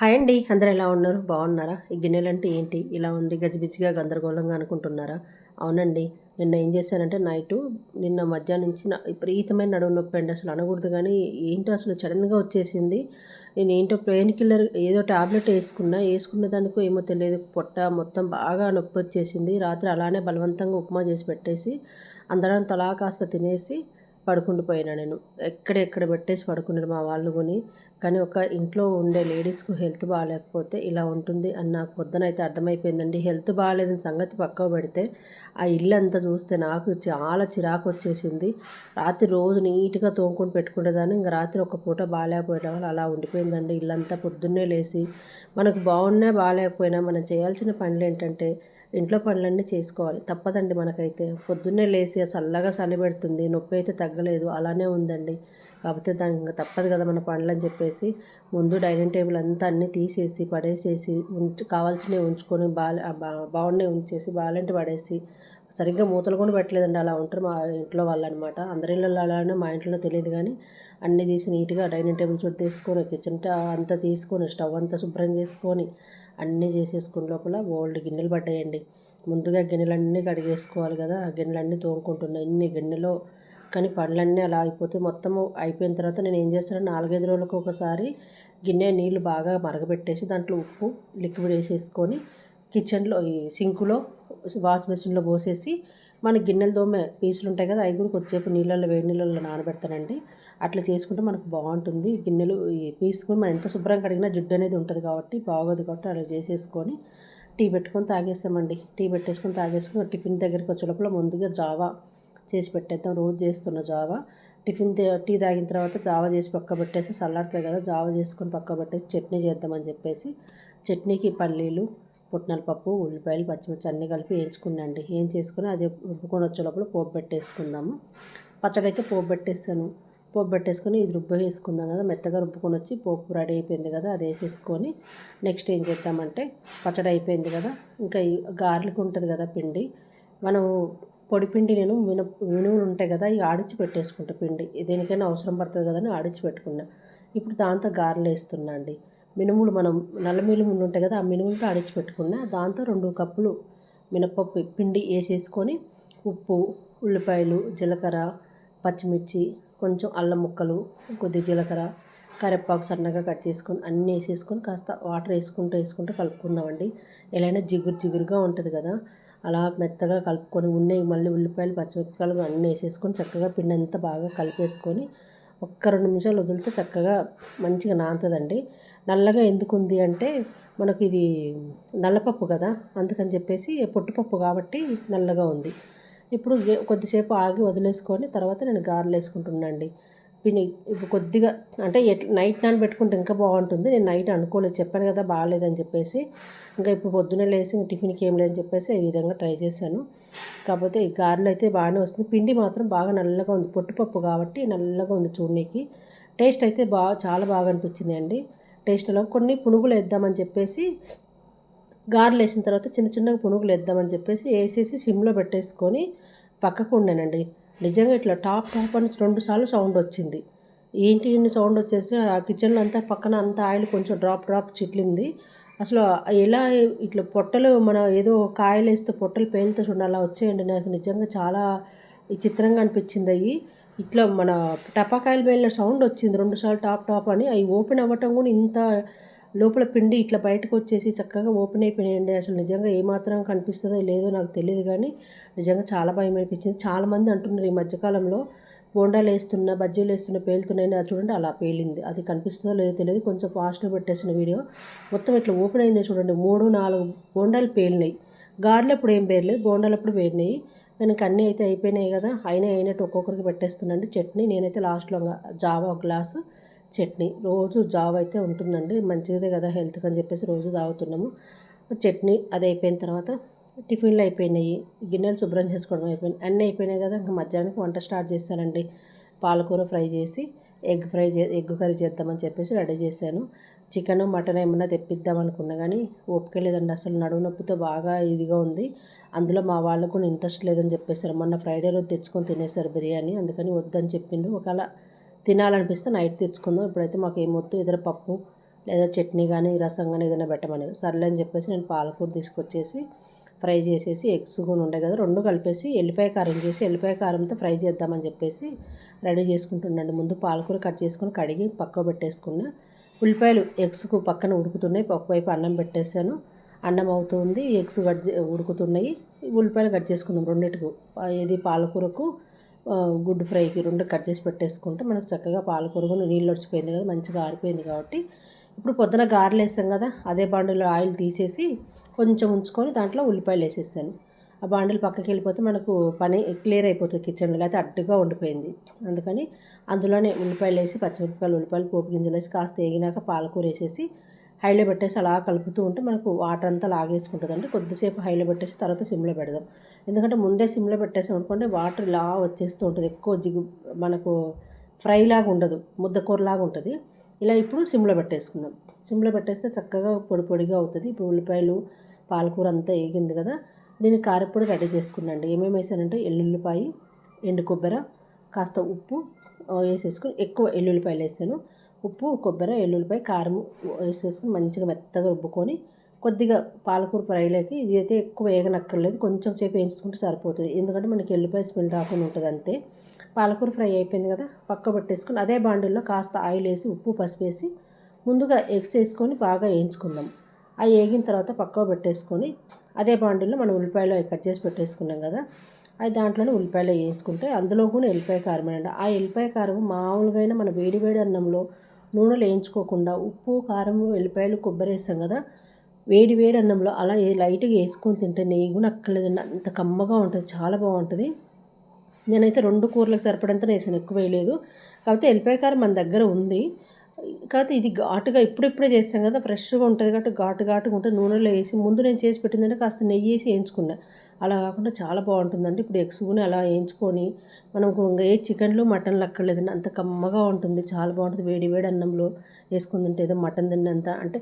Hi అండి. అందరు ఎలా ఉన్నారు? బాగున్నారా? ఈ గిన్నెలంటే ఏంటి? ఇలా ఉంది. గజిబిజిగా గందరగోళంగా అనుకుంటున్నారా? అవునండి. నిన్న ఏం చేశానంటే నైటు నిన్న మధ్యాహ్నం నుంచి నా విపరీతమైన నడుము నొప్పి అండి. అసలు అనకూడదు కానీ ఏంటో అసలు సడన్గా వచ్చేసింది. నేను ఏంటో పెయిన్ కిల్లర్ ఏదో టాబ్లెట్ వేసుకున్నా. వేసుకున్న దానికో ఏమో తెలియదు. పొట్ట మొత్తం బాగా నొప్పి వచ్చేసింది. రాత్రి అలానే బలవంతంగా ఉప్మా చేసి పెట్టేసి అందరం తలా కాస్త తినేసి పడుకుండిపోయినా నేను. ఎక్కడెక్కడ పెట్టేసి పడుకున్నారు మా వాళ్ళు కొని. కానీ ఒక ఇంట్లో ఉండే లేడీస్కు హెల్త్ బాగాలేకపోతే ఇలా ఉంటుంది అని నాకు పొద్దునైతే అర్థమైపోయిందండి. హెల్త్ బాగాలేదని సంగతి పక్కకు పెడితే ఆ ఇల్లు అంతా చూస్తే నాకు చాలా చిరాకు వచ్చేసింది రాత్రి రోజు నీట్గా తోముకొని పెట్టుకునేదాన్ని. ఇంకా రాత్రి ఒక పూట బాగాలేకపోయిన వాళ్ళు అలా ఉండిపోయిందండి ఇల్లంతా. పొద్దున్నే లేచి మనకు బాగున్నా బాగాలేకపోయినా మనం చేయాల్సిన పనులు ఏంటంటే ఇంట్లో పనులన్నీ చేసుకోవాలి. తప్పదండి మనకైతే. పొద్దున్నే లేచి చల్లగా చలి పెడుతుంది నొప్పి అయితే తగ్గలేదు. అలానే ఉందండి. కాకపోతే దానికి ఇంకా తప్పదు కదా మన పనులు అని చెప్పేసి. ముందు డైనింగ్ టేబుల్ అంతా అన్నీ తీసేసి పడేసేసి ఉంచు కావాల్సినవి ఉంచుకొని బాగా బాగున్నాయి ఉంచేసి బాగాలంటే పడేసి. సరిగ్గా మూతలు కూడా పెట్టలేదండి. అలా ఉంటారు మా ఇంట్లో వాళ్ళు అనమాట అందరి ఇళ్ళలో అలానే మా ఇంట్లో తెలియదు కానీ అన్నీ తీసి నీట్గా డైనింగ్ టేబుల్ చుట్టూ తీసుకొని కిచెన్ అంతా తీసుకొని స్టవ్ అంతా శుభ్రం చేసుకొని అన్నీ చేసేసుకున్న లోపల ఓల్డ్ గిన్నెలు పడ్డాయండి. ముందుగా గిన్నెలన్నీ కడిగేసుకోవాలి కదా. ఆ గిన్నెలన్నీ తోముకుంటున్నాయి ఇన్ని గిన్నెలో కానీ పండ్లన్నీ అలా అయిపోతే మొత్తము అయిపోయిన తర్వాత నేను ఏం చేస్తాను నాలుగైదు రోజులకు ఒకసారి గిన్నె నీళ్ళు బాగా మరగబెట్టేసి దాంట్లో ఉప్పు లిక్విడ్ వేసేసుకొని కిచెన్లో ఈ సింకులో వాష్ బేసిన్లో పోసేసి మన గిన్నెలు దోమే పీసులు ఉంటాయి కదా అవి కూడా కొద్దిసేపు నీళ్ళల్లో వేడి నీళ్ళల్లో నానబెడతానండి. అట్లా చేసుకుంటే మనకు బాగుంటుంది. గిన్నెలు పీసుకొని మనం ఎంత శుభ్రంగా కడిగినా జిడ్డు అనేది ఉంటుంది కాబట్టి బాగోదు కాబట్టి అలా చేసేసుకొని టీ పెట్టుకొని తాగేస్తామండి టీ పెట్టేసుకొని తాగేసుకుని టిఫిన్ దగ్గరికి వచ్చేటప్పుడు ముందుగా జావా చేసి పెట్టేద్దాం. రోజు చేస్తున్న జావా. టిఫిన్ టీ తాగిన తర్వాత జావా చేసి పక్క పెట్టేసి చల్లారుతుంది కదా జావా చేసుకొని పక్క పెట్టేసి చట్నీ చేద్దామని చెప్పేసి చట్నీకి పల్లీలు పుట్నాల పప్పు ఉల్లిపాయలు పచ్చిమిర్చి అన్నీ కలిపి వేయించుకున్నాండి ఏం చేసుకుని అది రుబ్బుకొని వచ్చే లోపల పోపు పెట్టేసుకుందాము. పచ్చడి అయితే పోపు పెట్టేస్తాను. పోపు పెట్టేసుకొని ఇది రుబ్బ వేసుకుందాం కదా మెత్తగా రుబ్బుకొని వచ్చి పోపు రెడీ అయిపోయింది కదా అది వేసేసుకొని నెక్స్ట్ ఏం చేద్దామంటే పచ్చడి అయిపోయింది కదా ఇంకా గార్లిక్ ఉంటుంది కదా పిండి మనం పొడి పిండి నేను మిన మినుములు ఉంటాయి కదా ఇవి ఆడిచి పెట్టేసుకుంటా పిండి. దేనికైనా అవసరం పడుతుంది కదా అని ఆడిచి పెట్టుకున్నా. ఇప్పుడు దాంతో గారెలు వేస్తున్నా అండి. మినుములు మనం నల్ల మినుములు ఉంటాయి కదా ఆ మినుములతో ఆడిచి పెట్టుకున్నా దాంతో రెండు కప్పులు మినపప్పు పిండి వేసేసుకొని ఉప్పు ఉల్లిపాయలు జీలకర్ర పచ్చిమిర్చి కొంచెం అల్లం ముక్కలు కొద్ది జీలకర్ర కరివేపాకు సన్నగా కట్ చేసుకొని అన్నీ వేసేసుకొని కాస్త వాటర్ వేసుకుంటూ వేసుకుంటూ కలుపుకుందామండి. ఎలా జిగురు జిగురుగా ఉంటుంది కదా అలా మెత్తగా కలుపుకొని ఉన్నాయి మళ్ళీ ఉల్లిపాయలు పచ్చిమిరపకాయలు అన్నీ వేసేసుకొని చక్కగా పిండి అంతా బాగా కలిపేసుకొని ఒక్క రెండు నిమిషాలు వదిలితే చక్కగా మంచిగా నానుతుందండి. నల్లగా ఎందుకు ఉంది అంటే మనకి ఇది నల్లపప్పు కదా అందుకని చెప్పేసి పొట్టుపప్పు కాబట్టి నల్లగా ఉంది. ఇప్పుడు కొద్దిసేపు ఆగి వదిలేసుకొని తర్వాత నేను గారెలు వేసుకుంటున్నాను పిని కొద్దిగా అంటే నైట్ నానబెట్టుకుంటే ఇంకా బాగుంటుంది. నేను నైట్ అనుకోలేదు చెప్పాను కదా బాగాలేదని చెప్పేసి. ఇంకా ఇప్పుడు పొద్దున్నే లేసి టిఫిన్కి ఏం లేదని చెప్పేసి ఈ విధంగా ట్రై చేశాను. కాకపోతే గారెలు అయితే బాగానే వస్తుంది. పిండి మాత్రం బాగా నల్లగా ఉంది. పొట్టుపప్పు కాబట్టి నల్లగా ఉంది చూడనీకి. టేస్ట్ అయితే బాగా చాలా బాగా అనిపించింది అండి. టేస్ట్లో కొన్ని పునుగులు వేద్దామని చెప్పేసి గారెలు వేసిన తర్వాత చిన్న చిన్నగా పునుగులు వేద్దామని చెప్పేసి వేసేసి సిమ్లో పెట్టేసుకొని పక్కకు ఉండేనండి నిజంగా ఇట్లా టాప్ టాప్ అని రెండు సార్లు సౌండ్ వచ్చింది. ఏంటి ఇన్ని సౌండ్ వచ్చేసి? ఆ కిచెన్లో అంతా పక్కన అంతా ఆయిల్ కొంచెం డ్రాప్ డ్రాప్ చిట్లింది. అసలు ఎలా ఇట్లా పొట్టలు మన ఏదో కాయలు వేస్తే పొట్టలు పేలుతూ చూడండి అలా వచ్చేయండి. నాకు నిజంగా చాలా విచిత్రంగా అనిపించింది అవి ఇట్లా మన టపాకాయలు పేలిన సౌండ్ వచ్చింది రెండుసార్లు టాప్ టాప్ అని. అవి ఓపెన్ అవ్వటం కూడా ఇంత లోపల పిండి ఇట్లా బయటకు వచ్చేసి చక్కగా ఓపెన్ అయిపోయినాయండి. అసలు నిజంగా ఏమాత్రం కనిపిస్తుందో లేదో నాకు తెలియదు కానీ నిజంగా చాలా భయం అనిపించింది. చాలామంది అంటున్నారు ఈ మధ్యకాలంలో బోండాలు వేస్తున్న బజ్జీలు వేస్తున్న పేలుతున్నాయని. అది చూడండి అలా పేలింది. అది కనిపిస్తుందో లేదో తెలియదు కొంచెం ఫాస్ట్గా పెట్టేసిన వీడియో. మొత్తం ఇట్లా ఓపెన్ అయింది చూడండి. మూడు నాలుగు బోండాలు పేలినాయి. గారెలు ఎప్పుడు ఏం పేర్లేదు. బోండాలు ఎప్పుడు పేరినాయి నేను అన్నీ అయితే అయిపోయినాయి కదా. అయినా అయినట్టు ఒక్కొక్కరికి పెట్టేస్తున్నాండి చట్నీ నేనైతే లాస్ట్లో జావా ఒక గ్లాసు చట్నీ. రోజు జావ్ అయితే ఉంటుందండి. మంచిదే కదా హెల్త్కి అని చెప్పేసి రోజు తాగుతున్నాము. చట్నీ అది అయిపోయిన తర్వాత టిఫిన్లు అయిపోయినాయి. గిన్నెలు శుభ్రం చేసుకోవడం అయిపోయింది. అన్నీ అయిపోయినాయి కదా. ఇంకా మధ్యాహ్నానికి వంట స్టార్ట్ చేశానండి. పాలకూర ఫ్రై చేసి ఎగ్ ఫ్రై చే ఎగ్ కర్రీ చేద్దామని చెప్పేసి రెడీ చేశాను. చికెన్ మటన్ ఏమన్నా తెప్పిద్దాం అనుకున్నా కానీ ఓపిక లేదండి. అసలు నడువు నొప్పితో బాగా ఇదిగా ఉంది. అందులో మా వాళ్ళకు కూడా ఇంట్రెస్ట్ లేదని చెప్పేసారు. మొన్న ఫ్రైడే రోజు తెచ్చుకొని తినేసారు బిర్యానీ. అందుకని వద్దని చెప్పిండు. ఒకవేళ తినాలనిపిస్తే నైట్ తెచ్చుకుందాం. ఇప్పుడైతే మాకు ఏమొద్దు ఏదైనా పప్పు లేదా చట్నీ కానీ రసం కానీ ఏదైనా పెట్టమని సర్లే అని చెప్పేసి నేను పాలకూర తీసుకొచ్చేసి ఫ్రై చేసేసి ఎగ్స్ కూడా ఉండే కదా రెండు కలిపేసి ఎల్లిపాయ కారం చేసి ఎల్లిపాయ కారంతో ఫ్రై చేద్దామని చెప్పేసి రెడీ చేసుకుంటుండండి ముందు పాలకూర కట్ చేసుకుని కడిగి పక్క పెట్టేసుకున్నా. ఉల్లిపాయలు ఎగ్స్కు పక్కన ఉడుకుతున్నాయి. ఒకవైపు అన్నం పెట్టేశాను. అన్నం అవుతుంది. ఎగ్స్ కట్ ఉడుకుతున్నాయి. ఉల్లిపాయలు కట్ చేసుకుందాం రెండింటికి. ఇది పాలకూరకు గుడ్డు ఫ్రైకి రెండు కట్ చేసి పెట్టేసుకుంటే మనకు చక్కగా పాలకూరగా నీళ్ళు వచ్చిపోయింది కదా మంచిగా ఆరిపోయింది కాబట్టి. ఇప్పుడు పొద్దున గారెలు వేసాం కదా అదే బాండలో ఆయిల్ తీసేసి కొంచెం ఉంచుకొని దాంట్లో ఉల్లిపాయలు వేసేసాను ఆ బాండలు పక్కకి వెళ్ళిపోతే మనకు పని క్లియర్ అయిపోతుంది కిచెన్లో అయితే అడ్డుగా ఉండిపోయింది. అందుకని అందులోనే ఉల్లిపాయలు వేసి పచ్చిమిరపకాయలు ఉల్లిపాయలు పోపు గింజలు వేసి కాస్త వేగినాక పాలకూర వేసేసి హైలో పెట్టేసి అలా కలుపుతూ ఉంటే మనకు వాటర్ అంతా లాగేసుకుంటుంది అంటే కొద్దిసేపు హైలో పెట్టేసి తర్వాత సిమ్లో పెడదాం. ఎందుకంటే ముందే సిమ్లో పెట్టేసాం అనుకోండి వాటర్ ఇలా వచ్చేస్తూ ఉంటుంది. ఎక్కువ జిగు మనకు ఫ్రై లాగా ఉండదు. ముద్దకూరలాగా ఉంటుంది. ఇలా ఇప్పుడు సిమ్లో పెట్టేసుకుందాం. సిమ్లో పెట్టేస్తే చక్కగా పొడి పొడిగా అవుతుంది. ఇప్పుడు ఉల్లిపాయలు పాలకూర అంతా వేగింది కదా. నేను కారపొడి రెడీ చేసుకున్నాండి. ఏమేమి వేసానంటే ఎల్లుల్లిపాయ ఎండు కొబ్బరి కాస్త ఉప్పు వేసేసుకుని ఎక్కువ ఎల్లుల్లిపాయలు వేసాను. ఉప్పు కొబ్బరి ఎల్లుల్లిపాయ కారం వేసేసుకొని మంచిగా మెత్తగా రుబ్బుకొని కొద్దిగా పాలకూర ఫ్రైలోకి ఇది అయితే ఎక్కువ వేగనక్కర్లేదు. కొంచెం సేపు వేయించుకుంటే సరిపోతుంది. ఎందుకంటే మనకి ఎల్లిపాయ స్మెల్ రాకుండా ఉంటుంది అంతే. పాలకూర ఫ్రై అయిపోయింది కదా పక్క పెట్టేసుకొని అదే బాండిల్లో కాస్త ఆయిల్ వేసి ఉప్పు పసుపు వేసి ముందుగా ఎగ్స్ వేసుకొని బాగా వేయించుకుందాం. అవి వేగిన తర్వాత పక్క పెట్టేసుకొని అదే బాండిల్లో మనం ఉల్లిపాయలు కట్ చేసి పెట్టేసుకున్నాం కదా అది దాంట్లోనే ఉల్లిపాయలు వేసుకుంటే అందులో కూడా ఎల్లిపాయ కారం అండి. ఆ ఎల్లిపాయ కారం మామూలుగా అయినా మన వేడి వేడి అన్నంలో నూనెలు వేయించుకోకుండా ఉప్పు కారం వెల్లిపాయలు కొబ్బరి వేస్తాం కదా. వేడి వేడి అన్నంలో అలా లైట్గా వేసుకొని తింటే నెయ్యి కూడా అక్కర్లేదండి. అంత కమ్మగా ఉంటుంది చాలా బాగుంటుంది. నేనైతే రెండు కూరలకు సరిపడంత వేసాను ఎక్కువ వేయలేదు. కాకపోతే ఎల్లిపాయ కారం మన దగ్గర ఉంది. కాకపోతే ఇది ఘాటుగా ఇప్పుడిప్పుడే చేస్తాం కదా ఫ్రెష్గా ఉంటుంది కాబట్టి ఘాటు ఘాటుగా ఉంటే నూనెలో వేసి ముందు నేను చేసి పెట్టిందంటే కాస్త నెయ్యి వేసి వేయించుకున్నాను అలా కాకుండా చాలా బాగుంటుందండి. ఇప్పుడు ఎగ్స్ కూడా అలా వేయించుకొని మనకు ఇంకా ఏ చికెన్లో మటన్లు అక్కర్లేదండి అంత కమ్మగా ఉంటుంది. చాలా బాగుంటుంది. వేడి వేడి అన్నంలో వేసుకుని తింటే ఏదో మటన్ తిన్నంత అంటే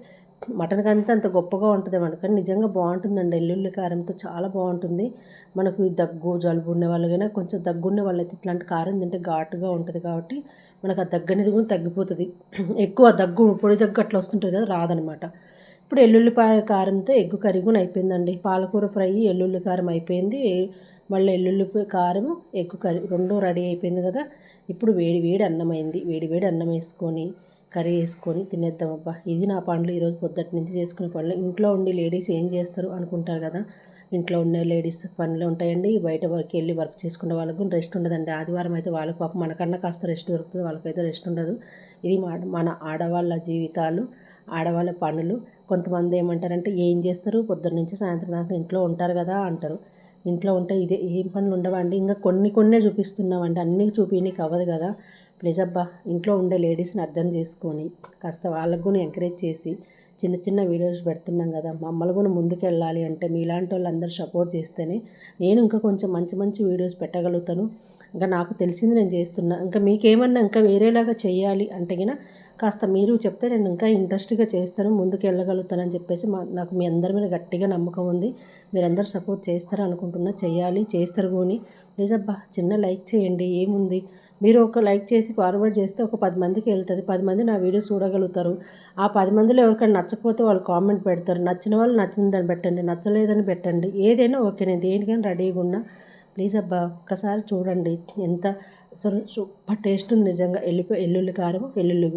మటన్ కంతా అంత గొప్పగా ఉంటుంది మనకు కానీ నిజంగా బాగుంటుందండి. ఎల్లుల్లి కారంతో చాలా బాగుంటుంది. మనకు దగ్గు జలుబు ఉన్న వాళ్ళకైనా కొంచెం దగ్గు ఉన్న వాళ్ళైతే ఇట్లాంటి కారం తింటే ఘాటుగా ఉంటుంది కాబట్టి మనకు ఆ దగ్గు అనేది కూడా తగ్గిపోతుంది. ఎక్కువ దగ్గు పొడి దగ్గు అట్లా వస్తుంటుంది కదా రాదనమాట ఇప్పుడు ఎల్లుల్లిపాయ కారంతో ఎగ్గు కర్రీ కూడా అయిపోయిందండి. పాలకూర ఫ్రై ఎల్లుల్లి కారం అయిపోయింది. మళ్ళీ ఎల్లుల్లి కారం ఎగ్గు కర్రీ రెండు రెడీ అయిపోయింది కదా. ఇప్పుడు వేడి వేడి అన్నం అయింది వేడి వేడి అన్నం వేసుకొని కర్రీ వేసుకొని తినేద్దాం అబ్బా. ఇది నా పనులు ఈరోజు పొద్దుటి నుంచి చేసుకునే పనులు ఇంట్లో ఉండి లేడీస్ ఏం చేస్తారు అనుకుంటారు కదా. ఇంట్లో ఉన్న లేడీస్ పనులు ఉంటాయండి. బయట వరకు వెళ్ళి వర్క్ చేసుకునే వాళ్ళకు రెస్ట్ ఉండదండి. ఆదివారం అయితే వాళ్ళకి పాపం మనకన్నా కాస్త రెస్ట్ దొరుకుతుంది. వాళ్ళకైతే రెస్ట్ ఉండదు. ఇది మన ఆడవాళ్ళ జీవితాలు ఆడవాళ్ళ పనులు. కొంతమంది ఏమంటారంటే ఏం చేస్తారు? పొద్దున్న నుంచి సాయంత్రం దాకా ఇంట్లో ఉంటారు కదా అంటారు. ఇంట్లో ఉంటే ఇదే ఏం పనులు ఉండవండి ఇంకా కొన్ని కొన్నే చూపిస్తున్నామండి. అన్నీ చూపించడానికి అవ్వదు కదా. ప్లీజ్ అబ్బా ఇంట్లో ఉండే లేడీస్ని అర్థం చేసుకొని కాస్త వాళ్ళకు కూడా ఎంకరేజ్ చేసి చిన్న చిన్న వీడియోస్ పెడుతున్నాం కదా మమ్మల్ని కూడా ముందుకు వెళ్ళాలి అంటే మీలాంటి వాళ్ళందరూ సపోర్ట్ చేస్తేనే నేను ఇంకా కొంచెం మంచి మంచి వీడియోస్ పెట్టగలుగుతాను. ఇంకా నాకు తెలిసింది నేను చేస్తున్నా. ఇంకా మీకేమన్నా ఇంకా వేరేలాగా చేయాలి అంటే కినా కాస్త మీరు చెప్తే నేను ఇంకా ఇంట్రెస్ట్గా చేస్తాను ముందుకు వెళ్ళగలుగుతానని చెప్పేసి మా నాకు మీ అందరి మీద గట్టిగా నమ్మకం ఉంది. మీరందరూ సపోర్ట్ చేస్తారు అనుకుంటున్నా చేయాలి చేస్తారు కానీ ప్లీజ్ అబ్బా చిన్న లైక్ చేయండి ఏముంది? మీరు ఒక లైక్ చేసి ఫార్వర్డ్ చేస్తే ఒక పది మందికి వెళ్తుంది పది మంది నా వీడియో చూడగలుగుతారు. ఆ పది మందిలో ఎవరికైనా నచ్చకపోతే వాళ్ళు కామెంట్ పెడతారు. నచ్చిన వాళ్ళు నచ్చిందని పెట్టండి నచ్చలేదని పెట్టండి. ఏదైనా ఓకే నేను దేనికైనా రెడీగా ఉన్నా. ప్లీజ్ అబ్బా ఒక్కసారి చూడండి. ఎంత సూపర్ టేస్ట్ ఉంది నిజంగా. ఎల్లిపోయి ఎల్లుల్లి కారం వెల్లుల్లి